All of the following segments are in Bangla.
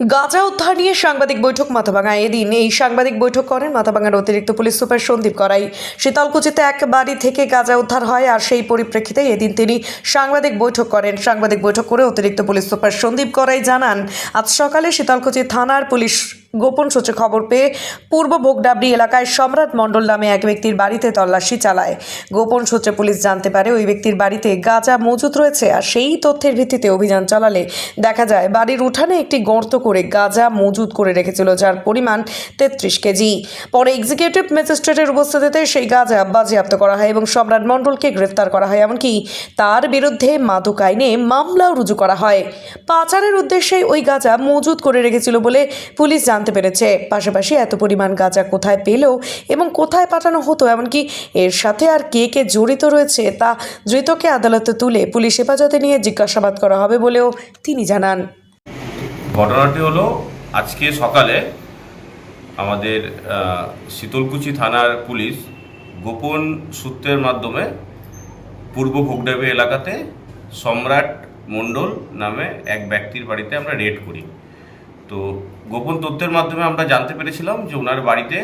গাঁজা উদ্ধার নিয়ে সাংবাদিক বৈঠক মাথাভাঙা। এদিন এই সাংবাদিক বৈঠক করেন মাথাভাঙার অতিরিক্ত পুলিশ সুপার সন্দীপ করাই। শীতলকুচিতে এক বাড়ি থেকে গাঁজা উদ্ধার হয় আর সেই পরিপ্রেক্ষিতে এদিন তিনি সাংবাদিক বৈঠক করেন। সাংবাদিক বৈঠক করে অতিরিক্ত পুলিশ সুপার সন্দীপ করাই জানান, আজ সকালে শীতলকুচি থানার পুলিশ গোপন সূত্রে খবর পেয়ে পূর্ব ভোগডাবরি এলাকায় সম্রাট মণ্ডল নামে এক ব্যক্তির বাড়িতে তল্লাশি চালায়। গোপন সূত্রে পুলিশ জানতে পারে, ওই ব্যক্তির বাড়িতে গাঁজা মজুত রয়েছে আর সেই তথ্যের ভিত্তিতে অভিযান চালালে দেখা যায় বাড়ির উঠানে একটি গর্ত করে গাঁজা মজুত করে রেখেছিল, যার পরিমাণ তেত্রিশ কেজি। পরে এক্সিকিউটিভ ম্যাজিস্ট্রেটের উপস্থিতিতে সেই গাঁজা বাজেয়াপ্ত করা হয় এবং সম্রাট মণ্ডলকে গ্রেফতার করা হয়। এমনকি তার বিরুদ্ধে মাদক আইনে মামলাও রুজু করা হয়। পাচারের উদ্দেশ্যে ওই গাঁজা মজুত করে রেখেছিল বলে পুলিশ জানতে পেরেছে। পাশাপাশি এত পরিমাণ গাঁজা কোথায় পেলেও এবং কোথায় পাঠানো হতো? এমনকি এর সাথে আর কে কে জড়িত রয়েছে তা ধৃতকে আদালতে তুলে পুলিশ হেফাজতে নিয়ে জিজ্ঞাসাবাদ করা হবে বলেও তিনি জানান। ঘটনাটি হলো আজকে সকালে আমাদের শীতলকুচি থানার পুলিশ গোপন সূত্রের মাধ্যমে পূর্ব ভোগডাবি এলাকাতে সম্রাট মণ্ডল নামে এক ব্যক্তির বাড়িতে আমরা রেড করি। তো গোপন তথ্যের মাধ্যমে আমরা জানতে পেরেছিলাম যে ওনার বাড়িতে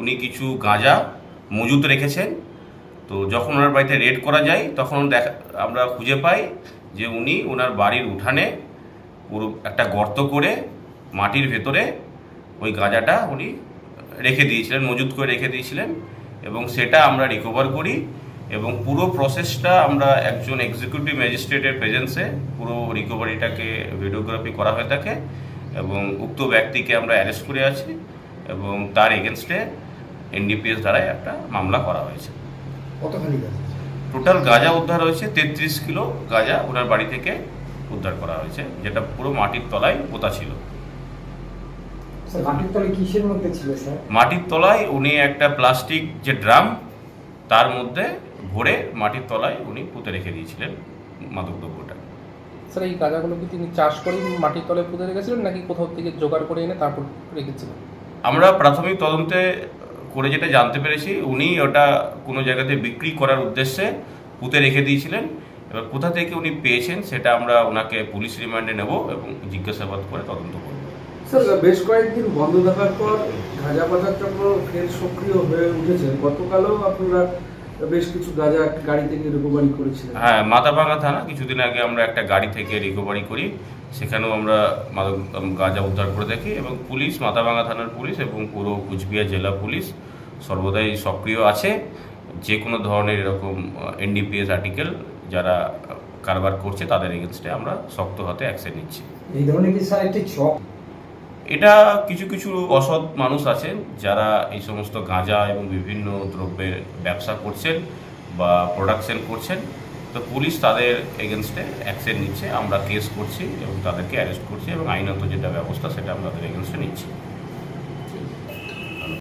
উনি কিছু গাঁজা মজুত রেখেছেন। তো যখন ওনার বাড়িতে রেড করা যায়, তখন দেখা, আমরা খুঁজে পাই যে উনি ওনার বাড়ির উঠানে পুরো একটা গর্ত করে মাটির ভেতরে ওই গাঁজাটা উনি রেখে দিয়েছিলেন, মজুত করে রেখে দিয়েছিলেন এবং সেটা আমরা রিকভার করি এবং পুরো প্রসেসটা আমরা একজন এক্সিকিউটিভ ম্যাজিস্ট্রেটের প্রেজেন্সে পুরো রিকভারিটাকে ভিডিওগ্রাফি করা হয়ে থাকে। এবং উক্ত ব্যক্তিকে আমরা অ্যারেস্ট করে আছি এবং তার এগেনস্টে এনডিপিএস দ্বারাই একটা মামলা করা হয়েছে। কতখানি টোটাল গাঁজা উদ্ধার হয়েছে তেত্রিশ কিলো গাঁজা ওনার বাড়ি থেকে উদ্ধার করা হয়েছে যেটা পুরো মাটির তলায় পোতা ছিল। মাটির তলে কিসের মধ্যে মাটির তলায় উনি একটা প্লাস্টিক যে ড্রাম তার মধ্যে ভরে মাটির তলায় উনি পুঁতে রেখে দিয়েছিলেন মাদকদ্রব্যটা। স্যার এই গাঁজাগুলো কি তিনি চাষ করে মাটির তলে পুঁতে রেখেছিলেন নাকি কোথাও থেকে জোগাড় করে এনে তারপর রেখেছিলেন? আমরা প্রাথমিক তদন্তে করে যেটা জানতে পেরেছি উনি ওটা কোনো জায়গাতে বিক্রি করার উদ্দেশ্যে পুঁতে রেখে দিয়েছিলেন। এবার কোথা থেকে উনি পেয়েছেন সেটা আমরা ওনাকে পুলিশ রিমান্ডে নেব এবং জিজ্ঞাসাবাদ করে তদন্ত করব। স্যার বেশ কয়েকদিন বন্ধ থাকার পর গাঁজা পাচার চক্র ফের সক্রিয় হয়ে উঠেছে। গতকালও আপনারা বেশ কিছু গাঁজা গাড়ি থেকে রিকভারি করেছিলেন। হ্যাঁ মাথাভাঙা থানা কিছুদিন আগে আমরা একটা গাড়ি থেকে রিকভারি করি। সেখানেও আমরা গাঁজা উদ্ধার করে দেখি এবং পুলিশ মাথাভাঙা থানার পুলিশ এবং পুরো কুচবিহার জেলা পুলিশ সর্বদাই সক্রিয় আছে। যে কোনো ধরনের এরকম এনডিপিএস আর্টিকেল যারা কারবার করছে তাদের এগেনস্টে আমরা শক্ত হাতে অ্যাকশন নিচ্ছি। এই ধরনের কি স্যার একটি চক এটা কিছু কিছু অসৎ মানুষ আছেন যারা এই সমস্ত গাঁজা এবং বিভিন্ন দ্রব্যের ব্যবসা করছেন বা প্রোডাকশন করছেন। তো পুলিশ তাদের এগেনস্টে অ্যাকশন নিচ্ছে। আমরা কেস করছি এবং তাদেরকে অ্যারেস্ট করছি এবং আইনত যেটা ব্যবস্থা সেটা আমরা তাদের এগেনস্টে নিচ্ছি।